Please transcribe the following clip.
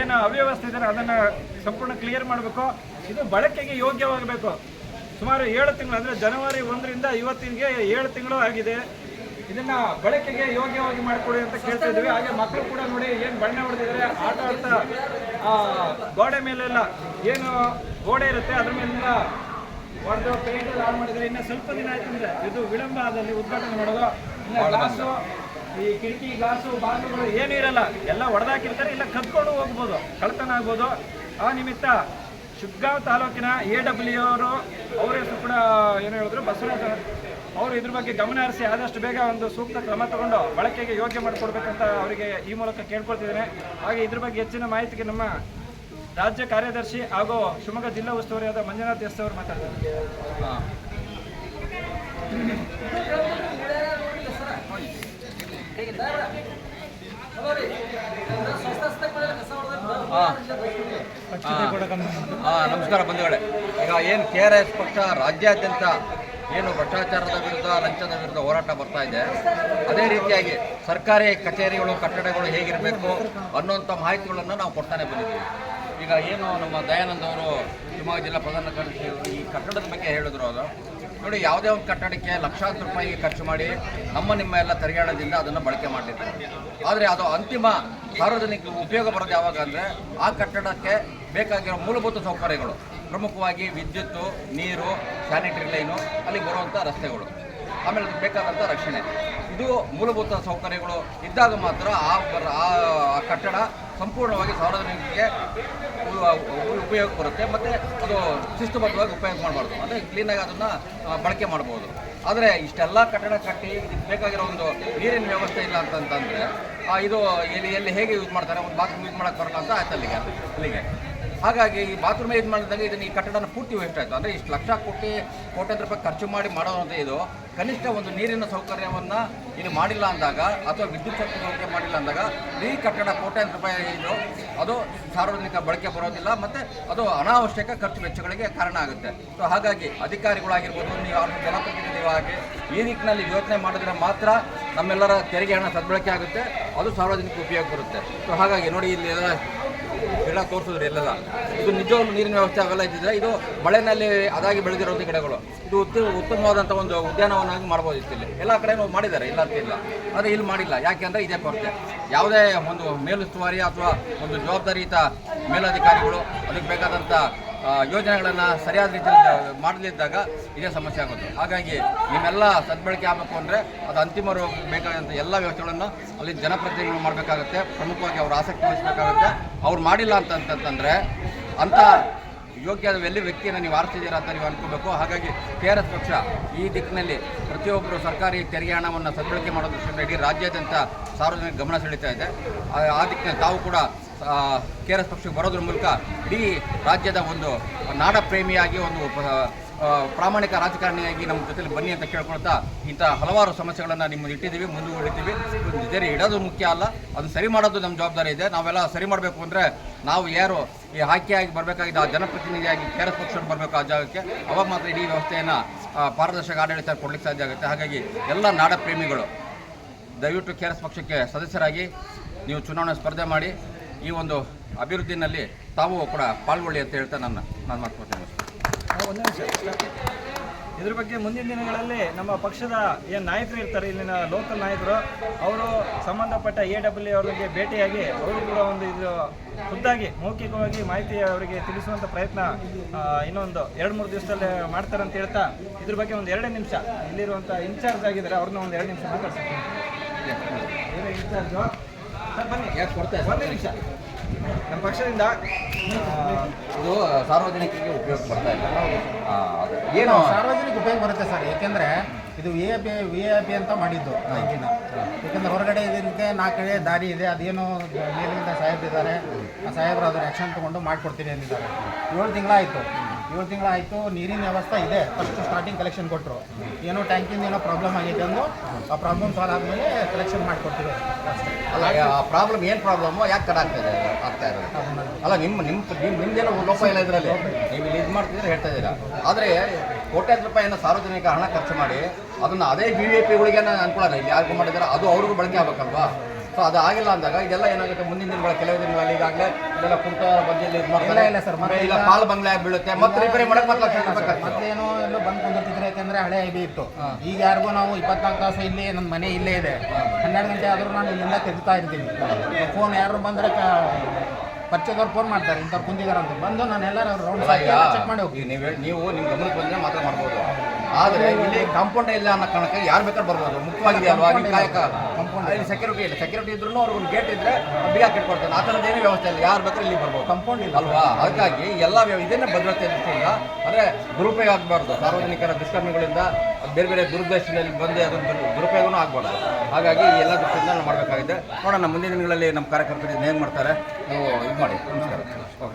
ಏನು ಅವ್ಯವಸ್ಥೆ ಇದೆ ಅದನ್ನ ಸಂಪೂರ್ಣ ಕ್ಲಿಯರ್ ಮಾಡಬೇಕು. ಇದು ಬಳಕೆಗೆ ಯೋಗ್ಯವಾಗಬೇಕು. ಸುಮಾರು ಏಳು ತಿಂಗಳು, ಅಂದರೆ ಜನವರಿ ಒಂದರಿಂದ ಇವತ್ತಿಗೆ ಏಳು ತಿಂಗಳು ಆಗಿದೆ. ಇದನ್ನ ಬಳಕೆಗೆ ಯೋಗ್ಯವಾಗಿ ಮಾಡಿಕೊಡಿ ಅಂತ ಕೇಳ್ತಾ ಇದ್ದೀವಿ. ಹಾಗೆ ಮಕ್ಕಳು ಕೂಡ ನೋಡಿ ಏನು ಬಣ್ಣ ಹೊಡೆದಿದ್ದಾರೆ ಆಟ ಆಡ್ತಾ ಗೋಡೆ ಮೇಲೆಲ್ಲ ಏನು ಗೋಡೆ ಇರುತ್ತೆ, ಅದ್ರ ಮೇಲೆಲ್ಲ ಹೊಡೆದು ಪೇಂಟ್ ಆನ್ ಮಾಡಿದರೆ ಇನ್ನು ಸ್ವಲ್ಪ ದಿನ ಆಯ್ತು ಅಂದರೆ ಇದು ವಿಳಂಬ ಆದಲ್ಲಿ ಉದ್ಘಾಟನೆ ಮಾಡೋದು. ಈ ಕಿಟಕಿ, ಗ್ಲಾಸು, ಬಾಗಿಲುಗಳು ಏನೂ ಇರಲ್ಲ. ಎಲ್ಲ ಹೊಡೆದಾಕಿರ್ತಾರೆ ಇಲ್ಲ ಕದ್ಕೊಂಡು ಹೋಗ್ಬೋದು ಕಳ್ತನ ಆಗ್ಬೋದು. ಆ ನಿಮಿತ್ತ ಶಿಗ್ಗಾಂವ್ ತಾಲೂಕಿನ ಎ ಡಬ್ಲ್ಯೂ ಅವರು, ಅವ್ರ ಹೆಸರು ಕೂಡ ಏನು ಹೇಳಿದ್ರು? ಬಸವರಾಜ ಅವರು ಇದ್ರ ಬಗ್ಗೆ ಗಮನ ಹರಿಸಿ ಆದಷ್ಟು ಬೇಗ ಒಂದು ಸೂಕ್ತ ಕ್ರಮ ತಗೊಂಡು ಬಳಕೆಗೆ ಯೋಗ್ಯ ಮಾಡಿಕೊಡ್ಬೇಕಂತ ಅವರಿಗೆ ಈ ಮೂಲಕ ಕೇಳ್ಕೊಳ್ತಿದ್ದೇನೆ. ಹಾಗೆ ಇದ್ರ ಬಗ್ಗೆ ಹೆಚ್ಚಿನ ಮಾಹಿತಿಗೆ ನಮ್ಮ ರಾಜ್ಯ ಕಾರ್ಯದರ್ಶಿ ಹಾಗೂ ಶಿವಮೊಗ್ಗ ಜಿಲ್ಲಾ ಉಸ್ತುವಾರಿಯಾದ ಮಂಜುನಾಥ್ ಎಸ್ ಅವರು ಮಾತಾಡ್ತಾರೆ. ನಮಸ್ಕಾರ ಬಂಧುಗಳೇ. ಈಗ ಏನು ಕೆ ಆರ್ ಎಸ್ ಪಕ್ಷ ರಾಜ್ಯಾದ್ಯಂತ ಏನು ಭ್ರಷ್ಟಾಚಾರದ ವಿರುದ್ಧ, ಲಂಚದ ವಿರುದ್ಧ ಹೋರಾಟ ಬರ್ತಾ ಇದೆ, ಅದೇ ರೀತಿಯಾಗಿ ಸರ್ಕಾರಿ ಕಚೇರಿಗಳು, ಕಟ್ಟಡಗಳು ಹೇಗಿರಬೇಕು ಅನ್ನುವಂಥ ಮಾಹಿತಿಗಳನ್ನು ನಾವು ಕೊಡ್ತಾನೆ ಬಂದಿದ್ದೀವಿ. ಈಗ ಏನು ನಮ್ಮ ದಯಾನಂದ್ ಅವರು, ಶಿವಮೊಗ್ಗ ಜಿಲ್ಲಾ ಪ್ರಧಾನ ಕಾರ್ಯದರ್ಶಿ ಈ ಕಟ್ಟಡದ ಬಗ್ಗೆ ಹೇಳಿದ್ರು ಅದು. ನೋಡಿ, ಯಾವುದೇ ಒಂದು ಕಟ್ಟಡಕ್ಕೆ ಲಕ್ಷಾಂತರ ರೂಪಾಯಿ ಖರ್ಚು ಮಾಡಿ ನಮ್ಮ ನಿಮ್ಮ ಎಲ್ಲ ತೆರಿಗೆ ಅದನ್ನು ಬಳಕೆ ಮಾಡಿದ್ದಾರೆ ಆದರೆ ಅದು ಅಂತಿಮ ಸಾರ್ವಜನಿಕ ಉಪಯೋಗ ಬರೋದು ಯಾವಾಗ ಅಂದರೆ ಆ ಕಟ್ಟಡಕ್ಕೆ ಬೇಕಾಗಿರೋ ಮೂಲಭೂತ ಸೌಕರ್ಯಗಳು. ಪ್ರಮುಖವಾಗಿ ವಿದ್ಯುತ್ತು, ನೀರು ಸ್ಯಾನಿಟರಿ ಲೈನು ಅಲ್ಲಿ ಬರುವಂಥ ರಸ್ತೆಗಳು. ಆಮೇಲೆ ಅದಕ್ಕೆ ಬೇಕಾದಂಥ ರಕ್ಷಣೆ. ಇದು ಮೂಲಭೂತ ಸೌಕರ್ಯಗಳು ಇದ್ದಾಗ ಮಾತ್ರ ಆ ಆ ಕಟ್ಟಡ ಸಂಪೂರ್ಣವಾಗಿ ಸಾರ್ವಜನಿಕರಿಗೆ ಉಪಯೋಗ ಬರುತ್ತೆ. ಮತ್ತು ಅದು ಶಿಸ್ತುಬದ್ಧವಾಗಿ ಉಪಯೋಗ ಮಾಡಬಾರ್ದು. ಅಂದರೆ ಕ್ಲೀನಾಗಿ ಅದನ್ನು ಬಳಕೆ ಮಾಡ್ಬೋದು. ಆದರೆ ಇಷ್ಟೆಲ್ಲ ಕಟ್ಟಡ ಕಟ್ಟಿ ಬೇಕಾಗಿರೋ ಒಂದು ನೀರಿನ ವ್ಯವಸ್ಥೆ ಇಲ್ಲ ಅಂತಂತಂದರೆ ಇದು ಎಲ್ಲಿ ಎಲ್ಲಿ ಹೇಗೆ ಯೂಸ್ ಮಾಡ್ತಾರೆ, ಒಂದು ಬಾತ್ರೂಮ್ ಯೂಸ್ ಮಾಡೋಕ್ಕೆ ಬರಲ್ಲ ಅಂತ ಆಯ್ತು ಅಲ್ಲಿಗೆ. ಅಲ್ಲಿಗೆ. ಹಾಗಾಗಿ ಈ ಬಾತ್ರೂಮ್ ಇದು ಮಾಡಿದಾಗ ಇದನ್ನು ಈ ಕಟ್ಟಡನ ಪೂರ್ತಿ ವೇಸ್ಟ್ ಆಯಿತು ಅಂದರೆ ಇಷ್ಟು ಲಕ್ಷ ಕೋಟಿ, ಕೋಟ್ಯಾಂತರ ರೂಪಾಯಿ ಖರ್ಚು ಮಾಡಿ ಮಾಡೋದಂತ ಇದು, ಕನಿಷ್ಠ ಒಂದು ನೀರಿನ ಸೌಕರ್ಯವನ್ನು ಇಲ್ಲಿ ಮಾಡಿಲ್ಲ ಅಂದಾಗ ಅಥವಾ ವಿದ್ಯುತ್ ಶಕ್ತಿ ಸೌಕರ್ಯ ಮಾಡಿಲ್ಲ ಅಂದಾಗ ಈ ಕಟ್ಟಡ ಕೋಟ್ಯಾಂತರ ರೂಪಾಯಿ ಇದು, ಅದು ಸಾರ್ವಜನಿಕ ಬಳಕೆ ಬರೋದಿಲ್ಲ ಮತ್ತು ಅದು ಅನಾವಶ್ಯಕ ಖರ್ಚು ವೆಚ್ಚಗಳಿಗೆ ಕಾರಣ ಆಗುತ್ತೆ. ಸೊ ಹಾಗಾಗಿ ಅಧಿಕಾರಿಗಳಾಗಿರ್ಬೋದು, ನೀವು ಜನಪ್ರತಿನಿಧಿಗಳಾಗಿ ಈ ನಿಟ್ಟಿನಲ್ಲಿ ಯೋಚನೆ ಮಾಡಿದ್ರೆ ಮಾತ್ರ ನಮ್ಮೆಲ್ಲರ ತೆರಿಗೆ ಹಣ ಸದ್ಬಳಕೆ ಆಗುತ್ತೆ, ಅದು ಸಾರ್ವಜನಿಕ ಉಪಯೋಗ ಬರುತ್ತೆ. ಸೊ ಹಾಗಾಗಿ ನೋಡಿ, ಇಲ್ಲಿ ಗಿಡ ತೋರಿಸಿದ್ರು ಎಲ್ಲೆಲ್ಲ. ಇದು ನಿಜವಾಗ್ಲೂ ನೀರಿನ ವ್ಯವಸ್ಥೆ ಆಗಲ್ಲ ಇದ್ದಿದ್ರೆ. ಇದು ಮಳೆನಲ್ಲಿ ಅದಾಗಿ ಬೆಳೆದಿರುವಂಥ ಗಿಡಗಳು. ಇದು ಉತ್ತ ಉತ್ತಮವಾದಂಥ ಒಂದು ಉದ್ಯಾನವನಾಗಿ ಮಾಡ್ಬೋದಿತ್ತು ಇಲ್ಲಿ ಎಲ್ಲ ಕಡೆ ಮಾಡಿದ್ದಾರೆ, ಇಲ್ಲ ಅಂತ ಇಲ್ಲ. ಆದರೆ ಇಲ್ಲಿ ಮಾಡಿಲ್ಲ. ಯಾಕೆಂದರೆ ಇದೇ ಕೊರತೆ. ಯಾವುದೇ ಒಂದು ಮೇಲುಸ್ತುವಾರಿ ಅಥವಾ ಒಂದು ಜವಾಬ್ದಾರಿಯುತ ಮೇಲಧಿಕಾರಿಗಳು, ಅದಕ್ಕೆ ಬೇಕಾದಂಥ ಯೋಜನೆಗಳನ್ನು ಸರಿಯಾದ ರೀತಿಯಲ್ಲಿ ಮಾಡಲಿದ್ದಾಗ ಇದೇ ಸಮಸ್ಯೆ ಆಗುತ್ತೆ. ಹಾಗಾಗಿ ನಿಮ್ಮೆಲ್ಲ ಸದ್ಬಳಕೆ ಆಗಬೇಕು ಅಂದರೆ ಅದು ಅಂತಿಮ ಬೇಕಾದಂಥ ಎಲ್ಲ ವ್ಯವಸ್ಥೆಗಳನ್ನು ಅಲ್ಲಿ ಜನಪ್ರತಿನಿಧಿಗಳು ಮಾಡಬೇಕಾಗುತ್ತೆ. ಪ್ರಮುಖವಾಗಿ ಅವರು ಆಸಕ್ತಿ ವಹಿಸಬೇಕಾಗುತ್ತೆ. ಅವ್ರು ಮಾಡಿಲ್ಲ ಅಂತಂತಂದರೆ ಅಂಥ ಯೋಗ್ಯ ಎಲ್ಲಿ ವ್ಯಕ್ತಿಯನ್ನು ನೀವು ಆರಿಸಿದ್ದೀರಾ ಅಂತ ನೀವು ಅನ್ಕೋಬೇಕು. ಹಾಗಾಗಿ ಕೆ ಆರ್ ಎಸ್ ಪಕ್ಷ ಈ ದಿಕ್ಕಿನಲ್ಲಿ ಪ್ರತಿಯೊಬ್ಬರು ಸರ್ಕಾರಿ ತೆರಿಗೆ ಹಣವನ್ನು ಸದ್ಬಳಕೆ ಮಾಡೋ ದೃಷ್ಟಿಯಿಂದ ಇಡೀ ರಾಜ್ಯಾದ್ಯಂತ ಸಾರ್ವಜನಿಕ ಗಮನ ಸೆಳೀತಾ ಇದೆ. ಆ ದಿಕ್ಕಿನಲ್ಲಿ ತಾವು ಕೂಡ ಕೆ ಆರ್ ಎಸ್ ಪಕ್ಷಕ್ಕೆ ಬರೋದ್ರ ಮೂಲಕ ಇಡೀ ರಾಜ್ಯದ ಒಂದು ನಾಡ ಪ್ರೇಮಿಯಾಗಿ ಒಂದು ಪ್ರಾಮಾಣಿಕ ರಾಜಕಾರಣಿಯಾಗಿ ನಮ್ಮ ಜೊತೆಲಿ ಬನ್ನಿ ಅಂತ ಕೇಳ್ಕೊಳ್ತಾ ಇಂಥ ಹಲವಾರು ಸಮಸ್ಯೆಗಳನ್ನು ನಿಮ್ಮನ್ನು ಇಟ್ಟಿದ್ದೀವಿ ಮುಂದುವರಿತೀವಿ ಜೊತೆ ಇಡೋದು ಮುಖ್ಯ ಅಲ್ಲ, ಅದು ಸರಿ ಮಾಡೋದು ನಮ್ಮ ಜವಾಬ್ದಾರಿ ಇದೆ. ನಾವೆಲ್ಲ ಸರಿ ಮಾಡಬೇಕು ಅಂದರೆ ನಾವು ಯಾರು ಈ ಆಯ್ಕೆಯಾಗಿ ಬರಬೇಕಾಗಿದ್ದ ಆ ಜನಪ್ರತಿನಿಧಿಯಾಗಿ ಕೆ ಆರ್ ಎಸ್ ಪಕ್ಷ ಬರಬೇಕು ಆ ಜಾಗಕ್ಕೆ. ಅವಾಗ ಮಾತ್ರ ಇಡೀ ವ್ಯವಸ್ಥೆಯನ್ನು ಪಾರದರ್ಶಕ ಆಡಳಿತ ಕೊಡ್ಲಿಕ್ಕೆ ಸಾಧ್ಯ ಆಗುತ್ತೆ. ಹಾಗಾಗಿ ಎಲ್ಲ ನಾಡ ಪ್ರೇಮಿಗಳು ದಯವಿಟ್ಟು ಕೆ ಆರ್ ಎಸ್ ಪಕ್ಷಕ್ಕೆ ಸದಸ್ಯರಾಗಿ ನೀವು ಚುನಾವಣೆ ಸ್ಪರ್ಧೆ ಮಾಡಿ ಈ ಒಂದು ಅಭಿವೃದ್ಧಿನಲ್ಲಿ ತಾವು ಕೂಡ ಪಾಲ್ಗೊಳ್ಳಿ ಅಂತ ಹೇಳ್ತಾ ನನ್ನ ನಾನು ಮಾತುಕೊಳ್ತೇನೆ. ಒಂದು ನಿಮಿಷ. ಇದ್ರ ಬಗ್ಗೆ ಮುಂದಿನ ದಿನಗಳಲ್ಲಿ ನಮ್ಮ ಪಕ್ಷದ ಏನು ನಾಯಕರು ಇರ್ತಾರೆ ಇಲ್ಲಿನ ಲೋಕಲ್ ನಾಯಕರು ಅವರು ಸಂಬಂಧಪಟ್ಟ ಎ ಡಬ್ಲ್ಯೂ ಅವರಿಗೆ ಭೇಟಿಯಾಗಿ ಅವರು ಕೂಡ ಒಂದು ಇದು ಖುದ್ದಾಗಿ ಮೌಖಿಕವಾಗಿ ಮಾಹಿತಿ ಅವರಿಗೆ ತಿಳಿಸುವಂಥ ಪ್ರಯತ್ನ ಇನ್ನೊಂದು ಎರಡು ಮೂರು ದಿವಸದಲ್ಲಿ ಮಾಡ್ತಾರೆ ಅಂತ ಹೇಳ್ತಾ ಇದ್ರ ಬಗ್ಗೆ ಒಂದು ಎರಡೇ ನಿಮಿಷ. ಇಲ್ಲಿರುವಂಥ ಇನ್ಚಾರ್ಜ್ ಆಗಿದ್ದಾರೆ ಅವ್ರನ್ನ ಒಂದು ಎರಡು ನಿಮಿಷ ಮಾತಾಡ್ತೀನಿ ಏನು ಇನ್ಚಾರ್ಜು? ಒಂದು ನಿಮಿಷ. ನಮ್ಮ ಪಕ್ಷದಿಂದ ಇದು ಸಾರ್ವಜನಿಕರಿಗೆ ಉಪಯೋಗ ಬರ್ತಾ ಇಲ್ಲ. ಏನು? ಸಾರ್ವಜನಿಕ ಉಪಯೋಗ ಬರುತ್ತೆ ಸರ್. ಏಕೆಂದರೆ ಇದು V A P V A P ಅಂತ ಮಾಡಿದ್ದು ಲೈಟಿನ ಯಾಕಂದ್ರೆ ಹೊರಗಡೆ ಇದಕ್ಕೆ ನಾಲ್ಕು ಕಡೆ ದಾರಿ ಇದೆ. ಅದೇನೋ ಮೇಲಿಂದ ಸಾಹೇಬ್ರಿದ್ದಾರೆ ಆ ಸಾಹೇಬ್ರು ಅದನ್ನು ಆ್ಯಕ್ಷನ್ ತೊಗೊಂಡು ಮಾಡಿಕೊಡ್ತೀನಿ ಅಂದಿದ್ದಾರೆ. ಏಳು ತಿಂಗಳಾಯಿತು. ಏಳು ತಿಂಗಳಾಯಿತು, ನೀರಿನ ವ್ಯವಸ್ಥೆ ಇದೆ. ಫಸ್ಟ್ ಸ್ಟಾರ್ಟಿಂಗ್ ಕಲೆಕ್ಷನ್ ಕೊಟ್ಟರು ಏನೋ ಟ್ಯಾಂಕಿಂದ ಏನೋ ಪ್ರಾಬ್ಲಮ್ ಆಗೈತೆ ಅಂದು ಆ ಪ್ರಾಬ್ಲಮ್ ಸಾಲ್ವ್ ಆದಮೇಲೆ ಕಲೆಕ್ಷನ್ ಮಾಡಿಕೊಡ್ತೀವಿ ಅಲ್ಲ, ಆ ಪ್ರಾಬ್ಲಮ್ ಏನು ಪ್ರಾಬ್ಲಮು ಯಾಕೆ ಕಡೆ ಆಗ್ತಾ ಇದೆ? ಆಗ್ತಾ ಇರೋದು. ಅಲ್ಲ ನಿಮ್ಮ ನಿಮ್ಮ ನಿಮ್ಮ ನಿಮ್ದೇನೋ ಲೋಪ ಇಲ್ಲ ಇದರಲ್ಲಿ? ನೀವು ಇಲ್ಲಿ ಇದು ಮಾಡ್ತಿದ್ರೆ ಹೇಳ್ತಾ ಇದ್ದೀರಾ? ಆದರೆ ಕೋಟ್ಯಾಂತರ ಏನೋ ಸಾರ್ವಜನಿಕ ಹಣ ಖರ್ಚು ಮಾಡಿ ಅದನ್ನು ಅದೇ ಬಿ ವಿ ಪಿಗಳಿಗೆ ಅನುಕೂಲ ಇಲ್ಲಿ. ಯಾರಿಗೂ ಮಾಡಿದ್ದಾರೆ ಅದು ಅವ್ರಿಗೂ ಬಳಕೆ ಆಗ್ಬೇಕಲ್ವಾ? ಸೊ ಅದು ಆಗಿಲ್ಲ ಅಂದಾಗ ಇದೆಲ್ಲ ಏನಾಗುತ್ತೆ? ಮುಂದಿನ ದಿನಗಳ ಕೆಲವು ದಿನಗಳಲ್ಲಿ ಈಗಾಗಲೇ ಇದೆಲ್ಲ ಕುಂಟ ಬದಿಯಲ್ಲಿ ಇದು ಮಾಡ್ತಾರೆ ಇಲ್ಲ, ಸರ್, ಮತ್ತೆ ಇಲ್ಲ ಪಾಲ್ ಬಂಗ್ಲೆ ಬೀಳುತ್ತೆ ಮತ್ತೆ ರಿಪೇರಿ ಮಾಡಕ್ಕೆ ಮತ್ತೆ ಲಕ್ಷ. ಮೊದಲೇನೋ ಎಲ್ಲ ಬಂದು ಕುಂದಿದ್ರೆ ಯಾಕಂದ್ರೆ ಹಳೆ ಐಬಿ ಇತ್ತು. ಈಗ ಯಾರಿಗೂ ನಾವು ಇಪ್ಪತ್ನಾಲ್ಕು ತಾಸು ಇಲ್ಲಿ ನನ್ನ ಮನೆ ಇಲ್ಲೇ ಇದೆ. ಹನ್ನೆರಡು ಗಂಟೆ ಆದರೂ ನಾನು ಇಲ್ಲಿಂದ ತೆಗಿತಾ ಇರ್ತೀನಿ. ಫೋನ್ ಯಾರು ಬಂದರೆ ಪರಿಚಯದವ್ರು ಫೋನ್ ಮಾಡ್ತಾರೆ ಇಂಥವ್ರು ಕುಂದಿದ್ದಾರೆ ಅಂತ. ಬಂದು ನಾನು ಎಲ್ಲರೂ ರೌಂಡ್ ಚೆಕ್ ಮಾಡಿ ಹೋಗ್ತೀನಿ. ನೀವು ನೀವು ನಿಮ್ಮ ಗಮನಕ್ಕೆ ಬಂದರೆ ಮಾತ್ರ ಮಾಡ್ಬೋದು. ಆದರೆ ಇಲ್ಲಿ ಕಾಂಪೌಂಡ್ ಇಲ್ಲ ಅನ್ನೋ ಕಾರಣಕ್ಕೆ ಯಾರು ಬೇಕಾದ್ರೂ ಬರ್ಬೋದು. ಮುಖ್ಯವಾಗಿದೆ ಅಲ್ವಾ ಕಾಯಕ? ಇಲ್ಲಿ ಸೆಕ್ಯೂರಿಟಿ ಇಲ್ಲ. ಸೆಕ್ಯೂರಿಟಿ ಇದ್ರೂ ಅವ್ರಿಗೆ ಗೇಟ್ ಇದ್ರೆ ಬಿಗ ಹಾಕಿಟ್ಕೊಡ್ತಾನೆ ಆ ಥರದ್ದು ಏನೂ ವ್ಯವಸ್ಥೆ ಇಲ್ಲ. ಯಾರು ಬೇಕಾದ್ರೆ ಇಲ್ಲಿ ಬರ್ಬೋದು. ಕಂಪೌಂಡ್ ಇಲ್ಲ ಅಲ್ವಾ? ಹಾಗಾಗಿ ಎಲ್ಲ ಇದನ್ನೇ ಭದ್ರತೆ ದೃಷ್ಟಿಯಿಂದ ಅಂದರೆ ದುರುಪಯೋಗ ಆಗಬಾರ್ದು ಸಾರ್ವಜನಿಕರ ದುಷ್ಕರ್ಮಿಗಳಿಂದ ಬೇರೆ ಬೇರೆ ದುರ್ದರ್ಶನದಲ್ಲಿ ಬಂದು ಅದನ್ನು ದುರ್- ದುರುಪಯೋಗನೂ ಆಗಬಾರ್ದು. ಹಾಗಾಗಿ ಎಲ್ಲ ದೃಷ್ಟಿಯಿಂದ ನಾವು ಮಾಡಬೇಕಾಗಿದೆ. ನೋಡೋಣ, ಮುಂದಿನ ದಿನಗಳಲ್ಲಿ ನಮ್ಮ ಕಾರ್ಯಕರ್ತರು ಏನು ಮಾಡ್ತಾರೆ? ನೀವು ಇದು ಮಾಡಿ. ನಮಸ್ಕಾರ.